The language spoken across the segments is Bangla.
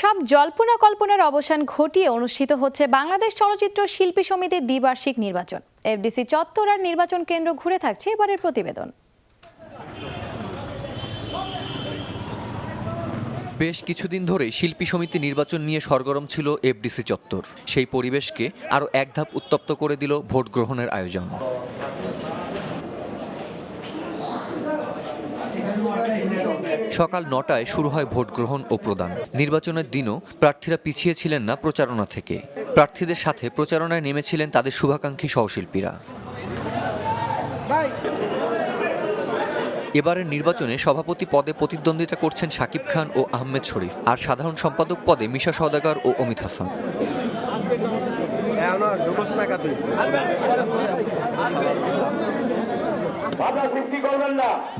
সব জল্পনা কল্পনার অবসান ঘটিয়ে অনুষ্ঠিত হচ্ছে বাংলাদেশ চলচ্চিত্র শিল্পী সমিতির দ্বিবার্ষিক নির্বাচন। এফডিসি চত্বর আর নির্বাচন কেন্দ্র ঘুরে থাকছে এবারের প্রতিবেদন। বেশ কিছুদিন ধরেই শিল্পী সমিতি নির্বাচন নিয়ে সরগরম ছিল এফডিসি চত্বর। সেই পরিবেশকে আরও এক ধাপ উত্তপ্ত করে দিল ভোট গ্রহণের আয়োজন। সকাল নটায় শুরু হয় ভোট গ্রহণ ও প্রদান। নির্বাচনের দিনও প্রার্থীরা পিছিয়ে ছিলেন না প্রচারণা থেকে। প্রার্থীদের সাথে প্রচারণায় নেমেছিলেন তাদের শুভাকাঙ্ক্ষী সহশিল্পীরা। এবারের নির্বাচনে সভাপতি পদে প্রতিদ্বন্দ্বিতা করছেন শাকিব খান ও আহমেদ শরীফ আর সাধারণ সম্পাদক পদে মিশা সওদাগর ও অমিত হাসান। ঢুকোস না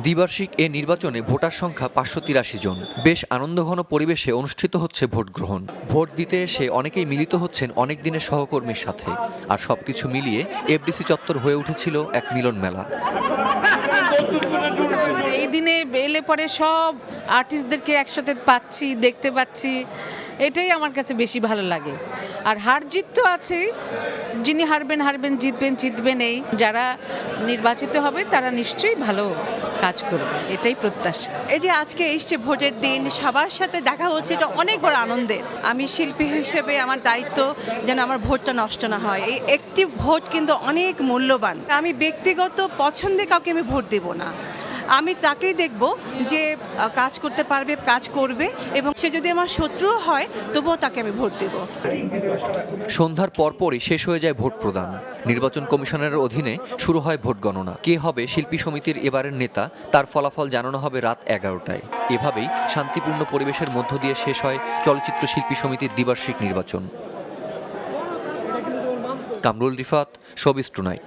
দ্বিবার্ষিক এ নির্বাচনে ভোটার সংখ্যা পাঁচশো তিরাশি জন। বেশ আনন্দঘন পরিবেশে অনুষ্ঠিত হচ্ছে ভোট গ্রহণ। ভোট দিতে এসে অনেকেই মিলিত হচ্ছেন অনেক দিনের সহকর্মীর সাথে। আর সবকিছু মিলিয়ে এফডিসি চত্বর হয়ে উঠেছিল এক মিলন মেলা। এই দিনে এলে পরে সব আর্টিস্টদেরকে একসাথে পাচ্ছি দেখতে পাচ্ছি। এটাই আমার কাছে বেশি ভালো লাগে। আর হার জিত তো আছে যিনি হারবেন হারবেন, জিতবেন জিতবেন এই। যারা নির্বাচিত হবে, তারা নিশ্চয়ই ভালো কাজ করবে। এটাই প্রত্যাশা। এই যে আজকে এসছে ভোটের দিন, সবার সাথে দেখা হচ্ছে, এটা অনেক বড় আনন্দের। আমি শিল্পী হিসেবে আমার দায়িত্ব যেন আমার ভোটটা নষ্ট না হয়। এই একটি ভোট কিন্তু অনেক মূল্যবান। আমি ব্যক্তিগত পছন্দে কাউকে আমি ভোট দেব না। আমি তাকেই দেখব যে কাজ করতে পারবে, কাজ করবে এবং সে যদি আমার শত্রু হয়, তবুও তাকে আমি ভোট দেব। সন্ধ্যার পরপরই শেষ হয়ে যায় ভোট প্রদান। নির্বাচন কমিশনের অধীনে শুরু হয় ভোট গণনা। কে হবে শিল্পী সমিতির এবারের নেতা, তার ফলাফল জানানো হবে রাত এগারোটায়। এভাবেই শান্তিপূর্ণ পরিবেশের মধ্য দিয়ে শেষ হয় চলচ্চিত্র শিল্পী সমিতির দ্বিবার্ষিক নির্বাচন। Kamrul Rifat showbiz tonight.